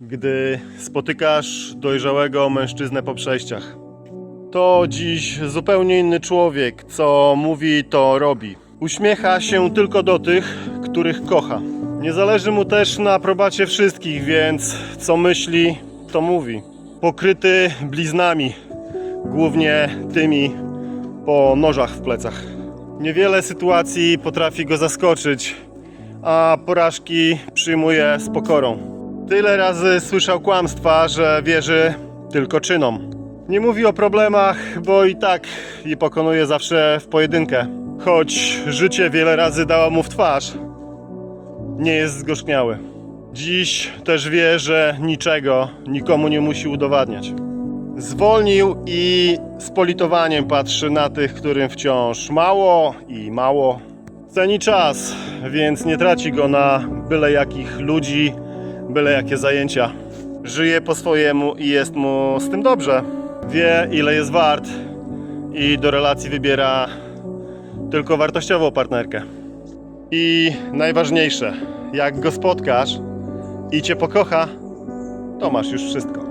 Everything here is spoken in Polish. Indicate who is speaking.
Speaker 1: gdy spotykasz dojrzałego mężczyznę po przejściach. To dziś zupełnie inny człowiek, co mówi, to robi. Uśmiecha się tylko do tych, których kocha. Nie zależy mu też na aprobacie wszystkich, więc co myśli, to mówi. Pokryty bliznami, głównie tymi po nożach w plecach. Niewiele sytuacji potrafi go zaskoczyć, a porażki przyjmuje z pokorą. Tyle razy słyszał kłamstwa, że wierzy tylko czynom. Nie mówi o problemach, bo i tak je pokonuje zawsze w pojedynkę. Choć życie wiele razy dało mu w twarz, nie jest zgorzkniały. Dziś też wie, że niczego nikomu nie musi udowadniać. Zwolnił i z politowaniem patrzy na tych, którym wciąż mało i mało. Ceni czas, więc nie traci go na byle jakich ludzi, byle jakie zajęcia. Żyje po swojemu i jest mu z tym dobrze. Wie, ile jest wart i do relacji wybiera tylko wartościową partnerkę. I najważniejsze, jak go spotkasz i cię pokocha, to masz już wszystko.